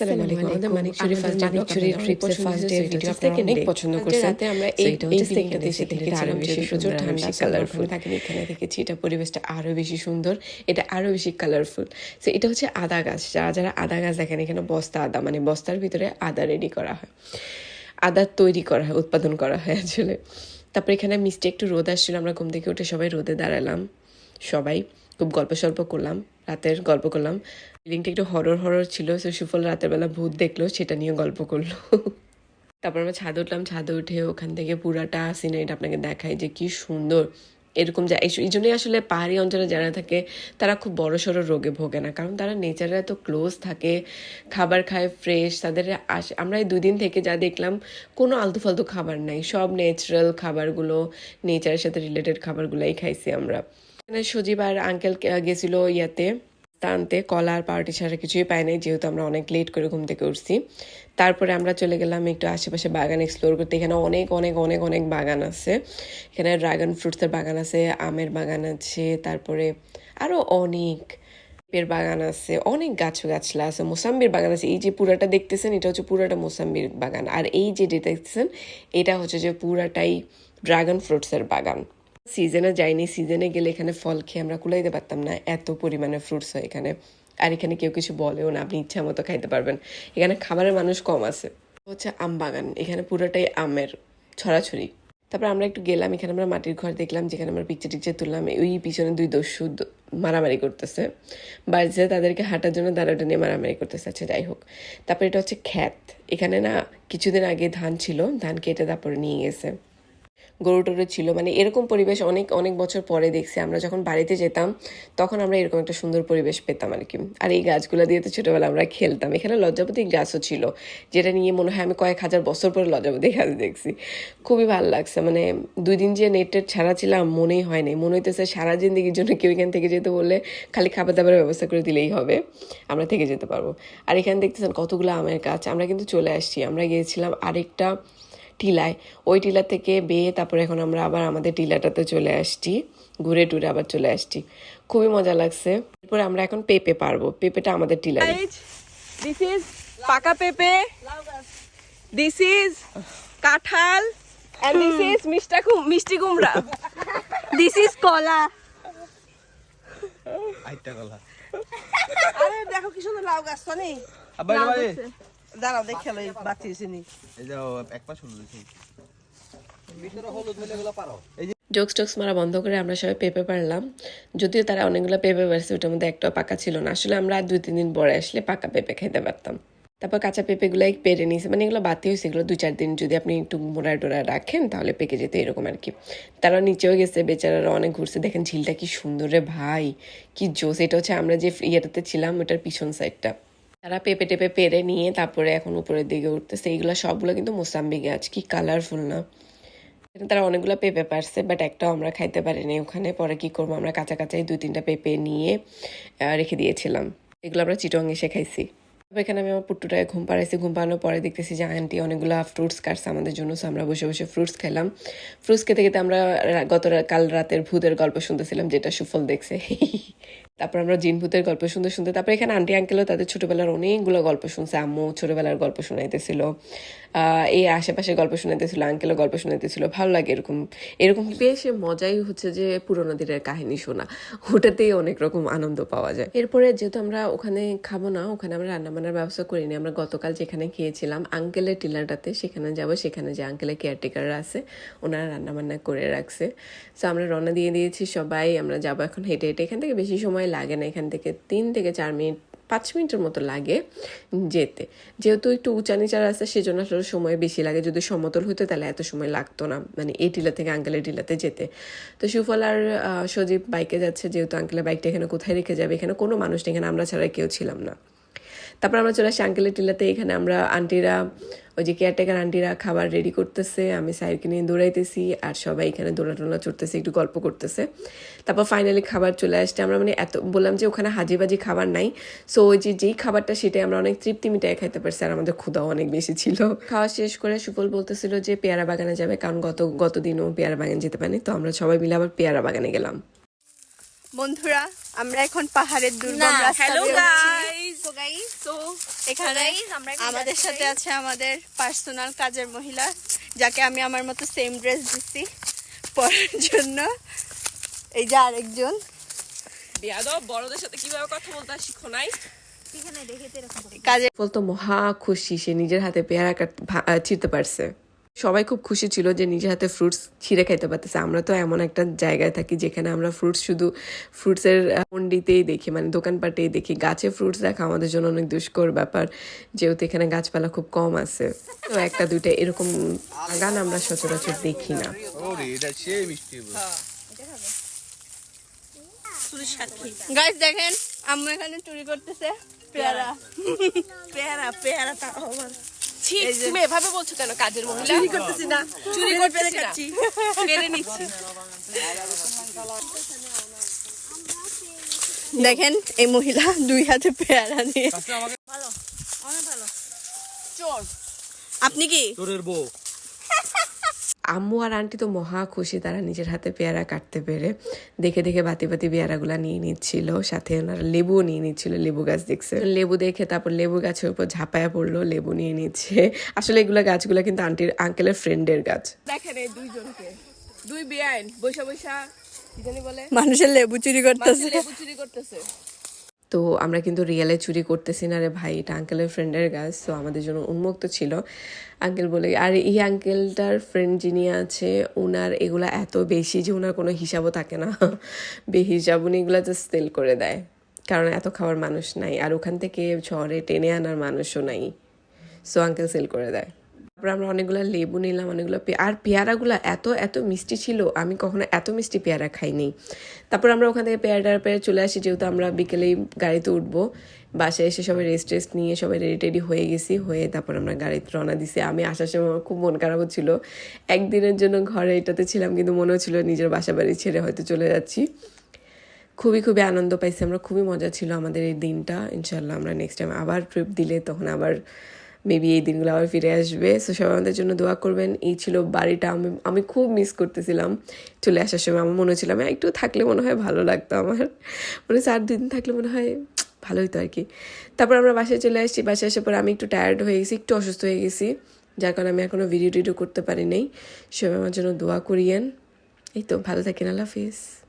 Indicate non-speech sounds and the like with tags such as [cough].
আসসালামু আলাইকুম। আমাদের মানিক শরীফ ফার্স্ট মানিক শরীফ ট্রিপের ফার্স্ট ডে ভিডিও আপনারা অনেক পছন্দ করছেন। রাতে আমরা এই এই সিনটাতে এসে দেখেছি আরও বেশি সুন্দর ঠান্ডা কালারফুল থাকেন এখানে দেখেছি এটা পরিবেশটা আরও বেশি সুন্দর এটা আরও বেশি কালারফুল সো এটা হচ্ছে আদা গাছ। যারা যারা আদা গাছ দেখেন এখানে বস্তা আদা মানে বস্তার ভিতরে আদা রেডি করা হয়। আদা তৈরি করা হয় উৎপাদন করা হয় আসলে। তারপরে এখানে মিষ্টি একটু রোদ আসছিল আমরা ঘুম থেকে উঠে সবাই রোদে দাঁড়ালাম। সবাই খুব গল্প সল্প করলাম রাতের গল্প করলাম। ফিলিংটা একটু হরর হরর ছিল সো সুফল রাতের বেলা ভূত দেখল, সেটা নিয়ে গল্প করল। তারপর আমরা ছাদে উঠলাম, ছাদে উঠে ওখান থেকে পুরাটা সিনারিটা আপনাকে দেখায় যে কি সুন্দর, এরকম যা এই জন্যই আসলে পাহাড়ি অঞ্চলে যারা থাকে, তারা খুব বড় সড়ো রোগে ভোগে না, কারণ তারা নেচারে এত ক্লোজ থাকে, খাবার খায় ফ্রেশ তাদের আস- আমরা এই দুদিন থেকে যা দেখলাম, কোনো আলতু ফালতু খাবার নাই, সব ন্যাচারাল খাবারগুলো নেচারের সাথে রিলেটেড খাবারগুলাই খাইছি আমরা। এখানে সজীব আর আঙ্কেল গেছিল ইয়াতে টানতে কলা আর পাউরুটি ছাড়া কিছুই পাই নাই, যেহেতু আমরা অনেক লেট করে ঘুম থেকে উঠছি। তারপরে আমরা চলে গেলাম একটু আশেপাশে বাগান এক্সপ্লোর করতে। এখানে অনেক অনেক অনেক অনেক বাগান আছে। এখানে ড্রাগন ফ্রুটসের বাগান আছে, আমের বাগান আছে, তারপরে আরও অনেক পেঁপের বাগান আছে, অনেক গাছ গাছলা আছে, মোসাম্বির বাগান আছে। এই যে পুরাটা দেখতেছেন, এটা হচ্ছে পুরাটা মোসাম্বির বাগান। আর এই যে দেখতেছেন, এটা হচ্ছে যে পুরাটাই ড্রাগন ফ্রুটসের বাগান। সিজনে যাইনি সিজনে গেলে এখানে ফল খেয়ে আমরা কুলাইতে পারতাম না। এত পরিমাণে ফ্রুটস হয় এখানে। আর এখানে কেউ কিছু বলেও না, আপনি ইচ্ছা মতো খাইতে পারবেন। এখানে খাবারের মানুষ কম আছে। হচ্ছে আম বাগান, এখানে পুরোটাই আমের ছড়াছড়ি। তারপর আমরা একটু গেলাম, এখানে আমরা মাটির ঘর দেখলাম, যেখানে আমরা পিকচার টিকচার তুললাম। ওই পিছনে দুই দস্যু মারামারি করতেছে। বাড়িতে তাদেরকে হাঁটার জন্য দাঁড়াটা নিয়ে মারামারি করতেছে। আচ্ছা যাই হোক। তারপর এটা হচ্ছে খ্যাত এখানে না, কিছুদিন আগে ধান ছিল ধান কেটে তারপরে নিয়ে গেছে। গরু টরু ছিল। মানে এরকম পরিবেশ অনেক অনেক বছর পরে দেখছি। আমরা যখন বাড়িতে যেতাম, তখন আমরা এরকম একটা সুন্দর পরিবেশ পেতাম আর কি। আর এই গাছগুলো দিয়ে তো ছোটোবেলা আমরা খেলতাম। এখানে লজ্জাপতি গাছও ছিল, যেটা নিয়ে মনে হয় আমি কয়েক হাজার বছর পরে লজ্জাপতি গাছ দেখছি। খুবই ভালো লাগছে। মানে দুই দিন যে নেটের ছাড়া ছিলাম, মনেই হয়নি মনে হইতেছে সারা জিন্দিগির জন্য কেউ এখান থেকে যেতে বললে খালি খাবার দাবারের ব্যবস্থা করে দিলেই হবে। আমরা থেকে যেতে পারব। আর এখানে দেখতেছেন কতগুলো আমের গাছ। আমরা কিন্তু চলে আসছি। আমরা গিয়েছিলাম আরেকটা টিলায়। ওই টিলা থেকে বেয়ে তারপরে এখন আমরা আবার আমাদের টিলাটাতে চলে আসছি। ঘুরে টুরে আবার চলে আসছি। খুবই মজা লাগছে। এরপরে আমরা এখন পেঁপে পারব। পেঁপেটা আমাদের টিলায়। Guys, this is পাকা পেঁপে। This is কাঁঠাল। And this is মিষ্টা মিষ্টি কুমড়া। This is কলা। আইটা কলা। আরে দেখো কি সুন্দর লাউ গাছ তো নেই আবার দাঁড়াও দেখে লই বাঁচিয়েছি নি এই যে এক পাশ হলো দেখি ভিতরে হলুদ মিলে গুলো পারো এই যে জোকস টোকস মারা বন্ধ করে আমরা সবাই পেঁপে পারলাম। যদিও তারা অনেকগুলো পেঁপে পারছে ওটার মধ্যে একটাও পাকা ছিল না। আসলে আমরা দুই তিন দিন পরে আসলে পাকা পেঁপে খেতে পারতাম। তারপর কাঁচা পেঁপেগুলাই পেরে নিয়েছে। মানে এগুলো বাতি হয়েছে এগুলো দু চার দিন যদি আপনি একটু মোড়া টোড়া রাখেন তাহলে পেকে যেত এরকম আর কি। তারা নিচেও গেছে বেচারারা অনেক ঘুরছে। দেখেন ঝিলটা কি সুন্দর রে ভাই কি জোস এটা হচ্ছে আমরা যে ইয়েটাতে ছিলাম ওটার পিছন সাইডটা তারা পেঁপে টেপে পেরে নিয়ে তারপরে এখন উপরের দিকে উঠতেছে। এইগুলো সবগুলো কিন্তু মোসাম্বি গাছ কি কালারফুল না। তারা অনেকগুলো পেঁপে পারছে বাট একটাও আমরা খাইতে পারিনি। ওখানে পরে কি করব? আমরা কাঁচা কাঁচাই দুই তিনটা পেঁপে নিয়ে রেখে দিয়েছিলাম। এগুলো আমরা চিটং এসে খাইছি। তারপর এখানে আমি আমার পুট্টুটাকে ঘুম পাড়াইছি। ঘুম পাড়ানোর পরে দেখতেছি যে আন্টি অনেকগুলো ফ্রুটস কাটছে আমাদের জন্য। সো আমরা বসে বসে ফ্রুটস খেলাম। ফ্রুটস খেতে খেতে আমরা গত কাল রাতের ভূতের গল্প শুনতেছিলাম, যেটা সুফল দেখছে। [laughs] তারপর আমরা জিনভূতের গল্প শুনতে শুনতে, তারপর এখানে আন্টি আঙ্কেলও তাদের ছোটবেলার অনেকগুলো গল্প শুনছে, আম্মু ছোটবেলার গল্প শোনাইতেছিল এই আশেপাশে গল্প শোনাইতেছিল আঙ্কেলও গল্প শোনাইতেছিল, ভালো লাগে এরকম এরকম বেশ মজাই হচ্ছে যে পুরোনো দিনের কাহিনী শোনা, ওটাতেই অনেক রকম আনন্দ পাওয়া যায়। এরপরে যেহেতু আমরা ওখানে খাব না, ওখানে আমরা রান্নাবান্নার ব্যবস্থা করিনি, আমরা গতকাল যেখানে খেয়েছিলাম আঙ্কেলের টিলারটাতে সেখানে যাব, সেখানে যে আঙ্কেলের কেয়ারটেকাররা আছে, ওনারা রান্নাবান্না করে রাখছে। সো আমরা রওনা দিয়ে দিয়েছি সবাই, আমরা যাব এখন হেঁটে হেঁটে, এখান থেকে বেশি সময় লাগে না এখান থেকে। তিন থেকে চার মিনিট, পাঁচ মিনিটের মতো লাগে যেতে। যেহেতু একটু উঁচা নিচা রাস্তা, সেজন্য আসলে সময় বেশি লাগে। যদি সমতল হতো তাহলে এত সময় লাগতো না মানে এই টিলা থেকে আঙ্কেলের টিলাতে যেতে। তো সুফল আর সজীব বাইকে যাচ্ছে, যেহেতু আঙ্কেলের বাইকটা এখানে কোথায় রেখে যাবে? এখানে কোনো মানুষ এখানে আমরা ছাড়া কেউ ছিলাম না। তারপর আমরা চলে আসি আঙ্কেলের টিলাতে, এখানে আমরা আন্টিরা ওই যে কেয়ারটেকার আন্টিরা খাবার রেডি করতেছে, আমি সাইরকে নিয়ে দৌড়াইতেছি আর সবাই এখানে দৌড়া টোলা চড়তেছে, একটু গল্প করতেছে। তারপর ফাইনালি খাবার চলে আসছে, আমরা মানে এত, বললাম যে ওখানে হাজি বাজি খাবার নাই সো ওই যে যেই খাবারটা সেটাই আমরা অনেক তৃপ্তি মিটাই খাইতে পারছি আর আমাদের ক্ষুদাও অনেক বেশি ছিল। খাওয়া শেষ করে সুফল বলতেছিল যে পেয়ারা বাগানে যাবে, কারণ গত গত দিনও পেয়ারা বাগান যেতে পারেনি, তো আমরা সবাই মিলে আবার পেয়ারা বাগানে গেলাম। বন্ধুরা আমরা এখন পাহাড়ের দুর্গম রাস্তা হ্যালো গাইস তো গাইস তো এখানে আমরা আমাদের সাথে আছে আমাদের পার্সোনাল কাজের মহিলা যাকে আমি আমার মতো সেম ড্রেস দিচ্ছি পরার জন্য। এই যে আরেকজন। বড়দের সাথে কীভাবে কথা বলতে শিখো নাই। কাজে বলতো মহা খুশি সে নিজের হাতে পেয়ারা কাট ছিঁড়তে পারছে। সবাই খুব খুশি ছিল যে নিজের হাতে ফ্রুটস ছিঁড়ে খাইতে পারতেছে। আমরা তো এমন একটা জায়গায় থাকি যেখানে আমরা ফ্রুটস শুধু ফ্রুটসের মন্ডিতেই দেখি মানে দোকানপাটেই দেখি। গাছে ফ্রুটস দেখা আমাদের জন্য অনেক দুষ্কর ব্যাপার যেহেতু এখানে গাছপালা খুব কম আছে। তো একটা দুইটা এরকম বাগান আমরা সচরাচর দেখি না। ওরে এটা সেই মিষ্টি গাইস দেখেন আম্মু এখানে চুরি করতেছে। পেয়ারা। পেয়ারা পেয়ারা তা ছি তুমি এভাবে বলছো কেন কাজের মহিলা? চুরি করতেছি না চুরি করতেছি না। পেরে নিচ্ছি। দেখেন এই মহিলা দুই হাতে পেয়ারা নিয়ে। চোর। আপনি কি? বউ। [laughs] আম্মু আর আন্টি তো মহা খুশি তারা নিজের হাতে পেয়ারা কাটতে পেরে দেখে দেখে বাতি বাতি পেয়ারাগুলা নিয়ে নিচ্ছিল সাথে ওনারা লেবুও নিয়ে নিচ্ছিল লেবু গাছ দেখছে। লেবু দেখে তারপর লেবু গাছের উপর ঝাঁপায়া পড়ল লেবু নিয়ে নিচ্ছে। আসলে এগুলো গাছগুলো কিন্তু আন্টির আঙ্কেলের ফ্রেন্ডের গাছ। দেখেন এই দুইজনকে দুই বেআইন বৈশা বৈশা কি জানি বলে? মানুষের লেবু চুরি করতেছে। লেবু চুরি করতেছে। তো আমরা কিন্তু রিয়েলে চুরি করতেছি না রে ভাই, এটা আঙ্কেলের ফ্রেন্ডের গাছ তো আমাদের জন্য উন্মুক্ত ছিল। আঙ্কেল বলে, আর, এই আঙ্কেলটার ফ্রেন্ড যিনি আছে ওনার এগুলা এত বেশি যে ওনার কোনো হিসাবও থাকে না। [laughs] বেহিসাব উনি এগুলো জাস্ট সেল করে দেয়। কারণ এত খাওয়ার মানুষ নাই, আর ওখান থেকে ঝড়ে টেনে আনার মানুষও নাই। সো আঙ্কেল সেল করে দেয়। তারপর আমরা অনেকগুলো লেবু নিলাম, অনেকগুলো আর পেয়ারাগুলো এত এত মিষ্টি ছিল, আমি কখনো এত মিষ্টি পেয়ারা খাইনি। তারপর আমরা ওখান থেকে পেয়ারা পেয়ারা চলে আসি, যেহেতু আমরা বিকেলেই গাড়িতে উঠবো, বাসায় এসে সবাই রেস্ট টেস্ট নিয়ে সবাই রেডি টেডি হয়ে গেছি, হয়ে তারপর আমরা গাড়িতে রওনা দিছি। আমি আসার সময় খুব মন খারাপ হচ্ছিল একদিনের জন্য ঘরে এটাতে ছিলাম, কিন্তু মনে হচ্ছিল নিজের বাসা বাড়ি ছেড়ে হয়তো চলে যাচ্ছি। খুবই খুবই আনন্দ পাইছি, আমরা খুবই মজা ছিল আমাদের এই দিনটা। ইনশাল্লাহ আমরা নেক্সট টাইম আবার ট্রিপ দিলে তখন আবার মেবি এই দিনগুলো আবার ফিরে আসবে। সো সবাই আমাদের জন্য দোয়া করবেন। এই ছিল বাড়িটা। আমি আমি খুব মিস করতেছিলাম চলে আসার সময়। আমার মনে হচ্ছিল আমি একটু থাকলে মনে হয় ভালো লাগতো আমার। মনে হচ্ছে আর দুদিন থাকলে মনে হয় ভালো হতো আর কি। তারপর আমরা বাসায় চলে আসছি। বাসায় আসার পর আমি একটু টায়ার্ড হয়ে গেছি, একটু অসুস্থ হয়ে গেছি। যার কারণে আমি এখনও ভিডিও টিডিও করতে পারি নাই। সবাই আমার জন্য দোয়া করিয়েন। এই তো, ভালো থাকেন। আল্লাহ হাফিজ।